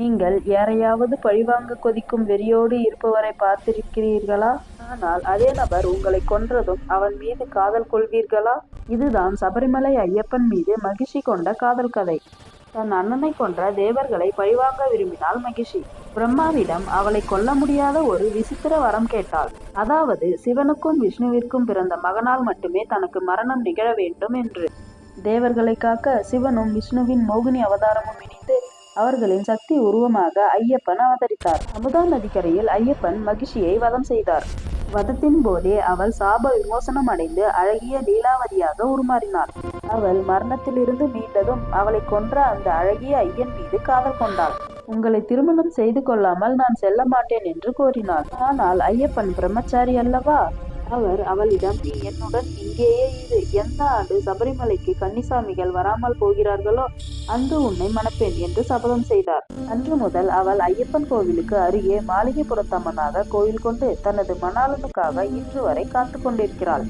நீங்கள் யாரையாவது பழிவாங்க கொதிக்கும் வெறியோடு இருப்பவரை பார்த்திருக்கிறீர்களா? ஆனால் அதே நபர் உங்களை கொன்றதும் அவன் மீது காதல் கொள்வீர்களா? இதுதான் சபரிமலை ஐயப்பன் மீது மகிழ்ச்சி கொண்ட காதல் கதை. தன் அண்ணனை கொன்ற தேவர்களை பழிவாங்க விரும்பினாள் மகிஷி பிரம்மாவிடம் அவளை கொல்ல முடியாத ஒரு விசித்திர வரம் கேட்டாள். அதாவது சிவனுக்கும் விஷ்ணுவிற்கும் பிறந்த மகனால் மட்டுமே தனக்கு மரணம் நிகழ வேண்டும் என்று. தேவர்களை காக்க சிவனும் விஷ்ணுவின் மோகினி அவதாரமும் இணைந்து அவர்களின் சக்தி உருவமாக ஐயப்பன் அவதரித்தார். அமுதா நதிக்கரையில் ஐயப்பன் மகிஷியை வதம் செய்தார். வதத்தின் போதே அவள் சாப விமோசனம் அடைந்து அழகிய லீலாவதியாக உருமாறினாள். அவள் மரணத்திலிருந்து மீண்டதும் அவளை கொன்ற அந்த அழகிய ஐயன் மீது காதல் கொண்டாள். உங்களை திருமணம் செய்து கொள்ளாமல் நான் செல்ல மாட்டேன் என்று கூறினாள். ஆனால் ஐயப்பன் பிரம்மச்சாரி அல்லவா? அவர் அவளிடம் நீ என்னுடன் இங்கேயே இரு. எந்த ஆண்டு சபரிமலைக்கு கன்னிசாமிகள் வராமல் போகிறார்களோ அன்று உன்னை மணப்பேன் என்று சபதம் செய்தார். அன்று முதல் அவள் ஐயப்பன் கோவிலுக்கு அருகே மாளிகைப்புறத்தம்மனாக கோயில் கொண்டு தனது மணாளனுக்காக இன்று வரை காத்து கொண்டிருக்கிறாள்.